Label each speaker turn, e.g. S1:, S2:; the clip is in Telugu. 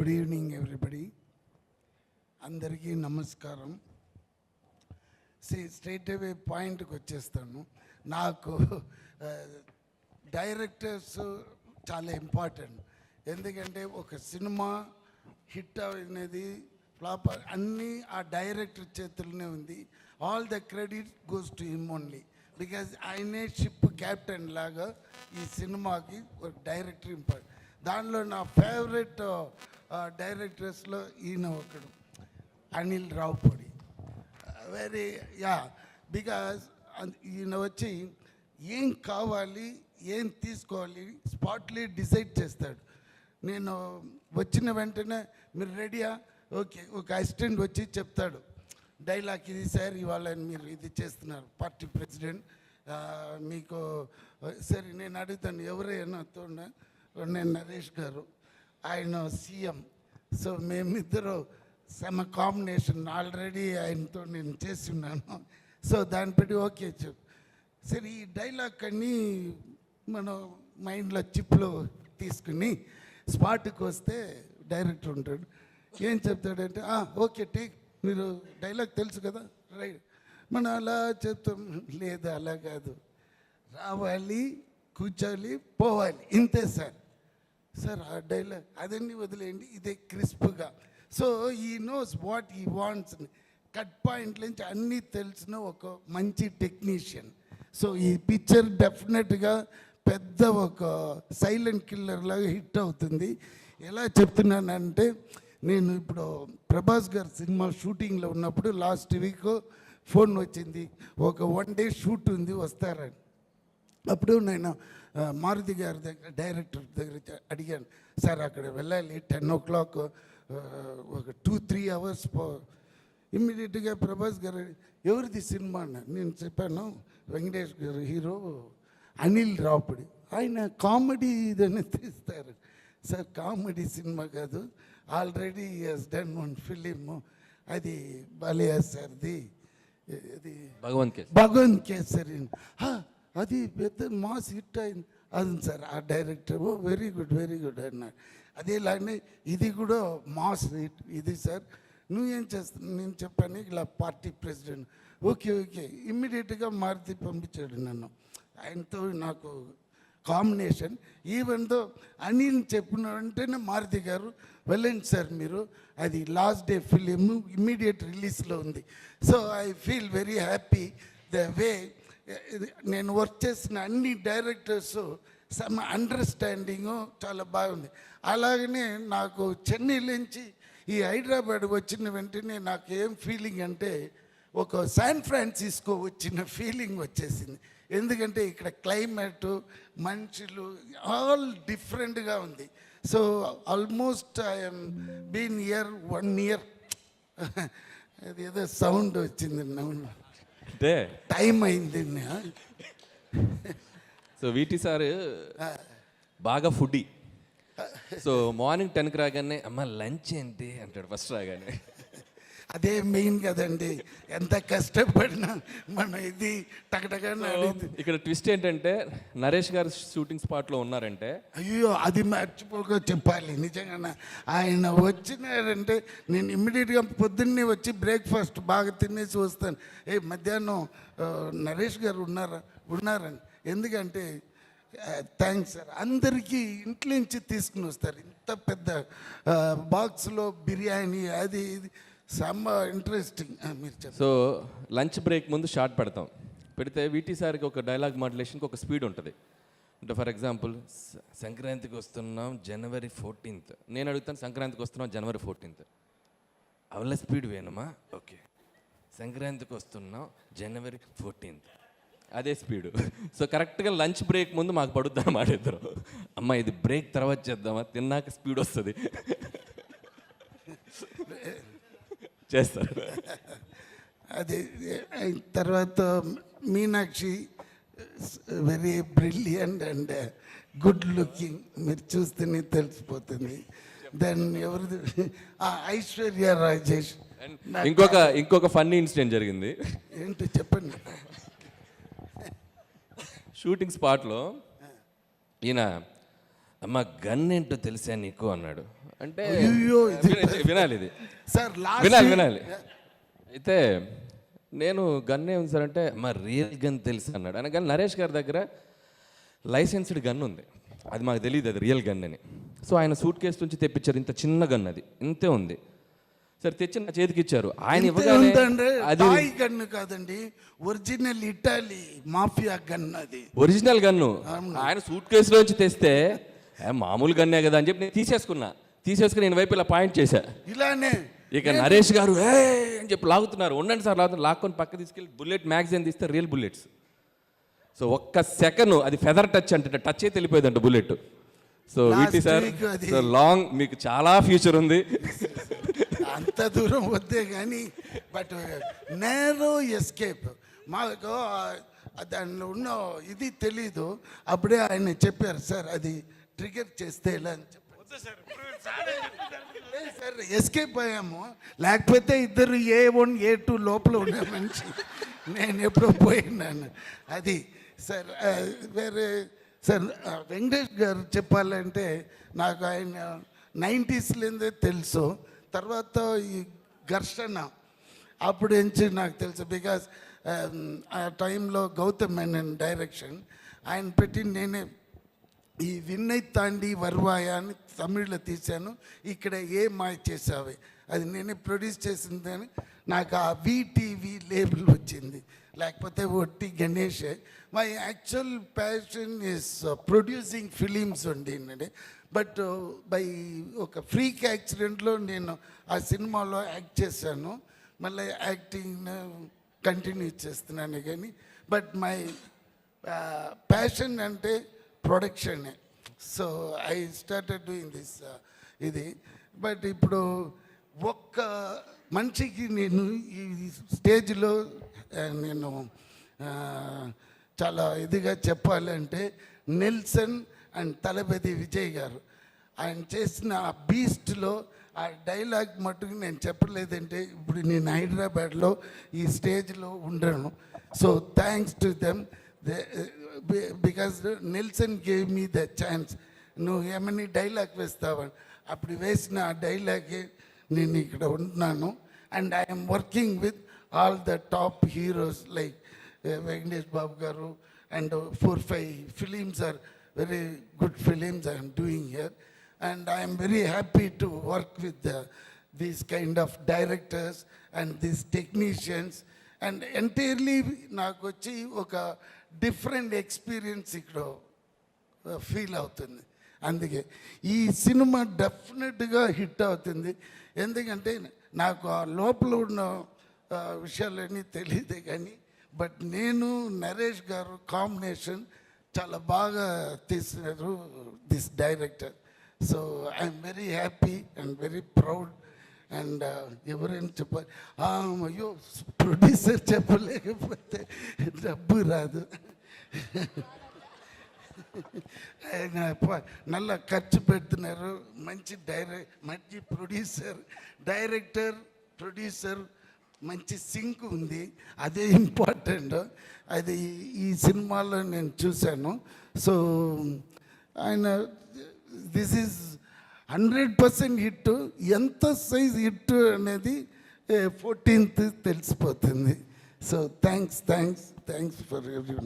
S1: గుడ్ ఈవినింగ్ ఎవ్రీబడి అందరికీ నమస్కారం. సి స్ట్రైట్ అవే పాయింట్కి వచ్చేస్తాను. నాకు డైరెక్టర్స్ చాలా ఇంపార్టెంట్ ఎందుకంటే ఒక సినిమా హిట్ అనేది ఫ్లాప్ అన్నీ ఆ డైరెక్టర్ చేతుల్లోనే ఉంది. All the credit goes to him only because ఆయనే షిప్ క్యాప్టెన్ లాగా ఈ సినిమాకి ఒక డైరెక్టర్ ఇంపార్టెంట్ దానిలో నా ఫేవరెట్ డైరెక్టర్స్లో ఈయన ఒకడు Anil Ravipudi. Very yeah because ఈయన వచ్చి ఏం కావాలి ఏం తీసుకోవాలి స్పాట్లీ డిసైడ్ చేస్తాడు. నేను వచ్చిన వెంటనే మీరు రెడీయా? ఓకే ఒక అసిస్టెంట్ వచ్చి చెప్తాడు. డైలాగ్ ఇది సార్ ఇవాళ మీరు ఇది చేస్తున్నారు పార్టీ ప్రెసిడెంట్. మీకు సరే నేను అడుగుతాను ఎవరైనా తోడ నేను నరేష్ గారు. ఆయన సీఎం సో మేమిద్దరు సమ కాంబినేషన్ ఆల్రెడీ ఆయనతో నేను చేసి ఉన్నాను సో దాన్ని బట్టి ఓకే చెప్పు. సరే ఈ డైలాగ్ అన్నీ మనం మైండ్లో చిప్లో తీసుకుని స్పాట్కి వస్తే డైరెక్టర్ ఉంటాడు. ఏం చెప్తాడంటే ఓకే టేక్ మీరు డైలాగ్ తెలుసు కదా? రైట్ మనం అలా చెప్తాం. లేదు అలా కాదు. రావాలి కూర్చోవాలి పోవాలి. ఇంతే సార్. సార్ ఆ డైలాగ్ అదన్నీ వదిలేయండి ఇదే క్రిస్ప్గా. So he knows what he wants cut point నుంచి అన్నీ తెలిసిన ఒక మంచి టెక్నీషియన్ సో ఈ పిక్చర్ డెఫినెట్గా పెద్ద ఒక సైలెంట్ కిల్లర్ లాగా హిట్ అవుతుంది. ఎలా చెప్తున్నానంటే నేను ఇప్పుడు ప్రభాస్ గారి సినిమా షూటింగ్లో ఉన్నప్పుడు లాస్ట్ వీక్ ఫోన్ వచ్చింది. ఒక వన్ డే షూట్ ఉంది వస్తారని. అప్పుడు నేను మారుతి గారి దగ్గర డైరెక్టర్ దగ్గర అడిగాను సార్ అక్కడ వెళ్ళాలి టెన్ ఓ క్లాక్ ఒక టూ త్రీ అవర్స్ పో ఇమ్మీడియట్గా ప్రభాస్ గారు ఎవరిది సినిమా అన్న? నేను చెప్పాను వెంకటేష్ గారు హీరో అనిల్ రాపుడి ఆయన కామెడీ ఇదని తీస్తారు. సార్ కామెడీ సినిమా కాదు already has done one film అది బాలియా సార్ది ఇది
S2: భగవంత్
S1: భగవంత్ కేసరి హా, అది పెద్ద మాస్ హిట్ అయింది. అది సార్ ఆ director oh very good very good అన్నాడు అదేలాగనే ఇది కూడా మాస్ హిట్ ఇది సార్. నువ్వేం చేస్తున్నావు నేను చెప్పాను ఇలా పార్టీ ప్రెసిడెంట్. Okay okay. ఇమ్మీడియట్గా మారుతి పంపించాడు నన్ను. ఆయనతో నాకు కాంబినేషన్. ఈవెన్ దో అనిల్ చెప్పిన వెంటనే మారుతి గారు వెళ్ళండి సార్ మీరు. అది లాస్ట్ డే ఫిలిం ఇమ్మీడియట్ రిలీజ్లో ఉంది. So I feel very happy the way నేను వర్క్ చేసిన అన్ని డైరెక్టర్స్ సమ్ అండర్స్టాండింగ్ చాలా బాగుంది. అలాగనే నాకు చెన్నై నుంచి ఈ హైదరాబాద్ వచ్చిన వెంటనే నాకు ఏం ఫీలింగ్ అంటే ఒక శాన్ ఫ్రాన్సిస్కో వచ్చిన ఫీలింగ్ వచ్చేసింది. ఎందుకంటే ఇక్కడ క్లైమేట్ మనుషులు ఆల్ డిఫరెంట్గా ఉంది. So almost I'm been year one year అది ఏదో సౌండ్ వచ్చింది నవ్వు
S2: అంటే
S1: టైం అయింది
S2: సో వీటి సార్ బాగా ఫుడీ సో మార్నింగ్ టెన్కి రాగానే అమ్మ లంచ్ ఏంటి? అంటాడు ఫస్ట్ రాగానే.
S1: అదే మెయిన్ కదండి. ఎంత కష్టపడినా మనం ఇది టకటగా
S2: ఇక్కడ ట్విస్ట్ ఏంటంటే నరేష్ గారు షూటింగ్ స్పాట్లో ఉన్నారంటే
S1: అయ్యో అది మర్చిపోక చెప్పాలి. నిజంగా ఆయన వచ్చినారంటే నేను ఇమ్మీడియట్గా పొద్దున్నే వచ్చి బ్రేక్ఫాస్ట్ బాగా తినేసి వస్తాను. ఏ మధ్యాహ్నం నరేష్ గారు ఉన్నారా? ఉన్నారని ఎందుకంటే థ్యాంక్స్ సార్. అందరికీ ఇంట్లో నుంచి తీసుకుని వస్తారు. ఇంత పెద్ద బాక్స్లో బిర్యానీ అది ఇది. సమ్ ఇంట్రెస్టింగ్ మీరు
S2: సో లంచ్ బ్రేక్ ముందు షార్ట్ పెడతాం. పెడితే వీటి సార్కి ఒక డైలాగ్ మాడ్యులేషన్కి ఒక స్పీడ్ ఉంటుంది. అంటే ఫర్ ఎగ్జాంపుల్ సంక్రాంతికి వస్తున్నాం జనవరి ఫోర్టీన్త్ నేను అడుగుతాను సంక్రాంతికి వస్తున్నాం జనవరి ఫోర్టీన్త్ అవల స్పీడ్ వేణమా? ఓకే. సంక్రాంతికి వస్తున్నాం జనవరి ఫోర్టీన్త్ అదే స్పీడు సో కరెక్ట్గా లంచ్ బ్రేక్ ముందు మాకు పడుద్దాం మాట ఇద్దరు. అమ్మ ఇది బ్రేక్ తర్వాత చేద్దామా? తిన్నాక స్పీడ్ వస్తుంది. చేస్తారు.
S1: అది తర్వాత Meenakshi very brilliant and good looking మీరు చూస్తేనే తెలిసిపోతుంది. దెన్ ఎవరిది? ఐశ్వర్య రాజేష్.
S2: ఇంకొక ఇంకొక ఫన్నీ ఇన్సిడెంట్ జరిగింది.
S1: ఏంటి చెప్పండి.
S2: షూటింగ్ స్పాట్లో ఈయన అమ్మ గన్ ఏంటో తెలుసా నీకు? అన్నాడు. అంటే
S1: అయ్యో,
S2: వినాలి ఇది.
S1: సార్
S2: వినాలి వినాలి. అయితే నేను గన్ ఏముంది సార్ అంటే మా రియల్ గన్ తెలుసు అన్నాడు. అనగానే నరేష్ గారి దగ్గర లైసెన్స్డ్ గన్ ఉంది. అది మాకు తెలియదు అది రియల్ గన్ అని. సో ఆయన సూట్ కేసు నుంచి తెప్పించారు ఇంత చిన్న గన్ అది. ఇంతే ఉంది. సరే తెచ్చి నా చేతికి ఇచ్చారు. ఆయన
S1: టాయ్ గన్ కాదండి. ఒరిజినల్ ఇటాలీ మాఫియా గన్ అది.
S2: Original gun. ఆయన సూట్ కేసులోంచి తెస్తే "ఏ, మామూలు గన్నే కదా అని చెప్పి నేను తీసేసుకున్నా. తీసేసుకుని నేను వైపు ఇలా పాయింట్ చేశా.
S1: ఇలానే.
S2: ఇక నరేష్ గారు ఏ అని చెప్పి లాగుతున్నారు. ఉండండి సార్ లాగుతున్నారు. లాక్కొని పక్క తీసుకెళ్ళి బుల్లెట్ మ్యాగజైన్ తీస్తే రియల్ బుల్లెట్స్. సో ఒక్క సెకండ్ అది ఫెదర్ టచ్ అంటే టచ్ అయితే వెళ్ళిపోయిందంట బుల్లెట్. సో వీటి సార్ సో లాంగ్ మీకు చాలా ఫ్యూచర్ ఉంది.
S1: అంత దూరం వద్దే కానీ బట్ నేరో ఎస్కేప్. మాకు దానిలో ఉన్న ఇది తెలీదు. అప్పుడే ఆయన చెప్పారు సార్ అది ట్రిగర్ చేస్తే ఇలా అని చెప్పారు లేదు సార్. ఎస్కేప్ అయ్యాము. లేకపోతే ఇద్దరు ఏ వన్ ఏ టూ లోపల ఉండే మనిషి. నేను ఎప్పుడో పోయినాను. అది సార్ వేరే సార్ వెంకటేష్ గారు చెప్పాలంటే నాకు ఆయన నైంటీస్లోందే తెలుసు. తర్వాత ఈ ఘర్షణ అప్పుడు నుంచి నాకు తెలుసు. బికాస్ ఆ టైంలో గౌతమ్ మేనన్ డైరెక్షన్ ఆయన పెట్టి నేనే ఈ విన్నై తాండి వర్వాయ అని తమిళ్ళో తీశాను. ఇక్కడ ఏ మాయ చేసావే అది నేనే ప్రొడ్యూస్ చేసిందని నాకు ఆ విటీవీ లేబుల్ వచ్చింది. లేకపోతే ఒట్టి Ganesh. My actual passion is producing films ఉండి బట్ బై ఒక ఫ్రీక్ యాక్సిడెంట్లో నేను ఆ సినిమాలో యాక్ట్ చేశాను. మళ్ళీ యాక్టింగ్ కంటిన్యూ చేస్తున్నాను కానీ బట్ మై ప్యాషన్ అంటే ప్రొడక్షనే so I started doing this ఇది. బట్ ఇప్పుడు ఒక్క మనిషికి నేను ఈ స్టేజ్లో నేను చాలా ఇదిగా చెప్పాలంటే నెల్సన్ అండ్ తలపతి విజయ్ గారు. ఆయన చేసిన ఆ బీస్ట్లో ఆ డైలాగ్ మట్టుకు నేను చెప్పలేదంటే ఇప్పుడు నేను హైదరాబాద్లో ఈ స్టేజ్లో ఉండను. So thanks to them because Nelson gave me the chance నువ్వు ఏమని డైలాగ్ వేస్తావని అప్పుడు వేసిన ఆ డైలాగే నేను ఇక్కడ ఉంటున్నాను and I'm working with all the top heroes like Venkatesh Babu గారు and four five films are very good films I'm doing here and I'm very happy to work with these kind of directors and these technicians and entirely నాకు వచ్చి ఒక డిఫరెంట్ ఎక్స్పీరియన్స్ ఇక్కడ ఫీల్ అవుతుంది. అందుకే ఈ సినిమా డెఫినెట్గా హిట్ అవుతుంది. ఎందుకంటే నాకు ఆ లోపల ఉన్న విషయాలన్నీ తెలియదే కానీ బట్ నేను నరేష్ గారు కాంబినేషన్ చాలా బాగా తీసినారు this director so I'm very happy and very proud and ఎవరైనా చెప్పాలి అయ్యో ప్రొడ్యూసర్ చెప్పలేకపోతే డబ్బు రాదు. ఆయన నల్ల ఖర్చు పెడుతున్నారు. మంచి డైరెక్ట్ మంచి ప్రొడ్యూసర్ డైరెక్టర్ ప్రొడ్యూసర్ మంచి సింక్ ఉంది. అదే ఇంపార్టెంట్. అది ఈ సినిమాలో నేను చూశాను. సో ఆయన this is hundred percent hit. ఎంత సైజ్ హిట్ అనేది ఫోర్టీన్త్ తెలిసిపోతుంది. So thanks thanks thanks for every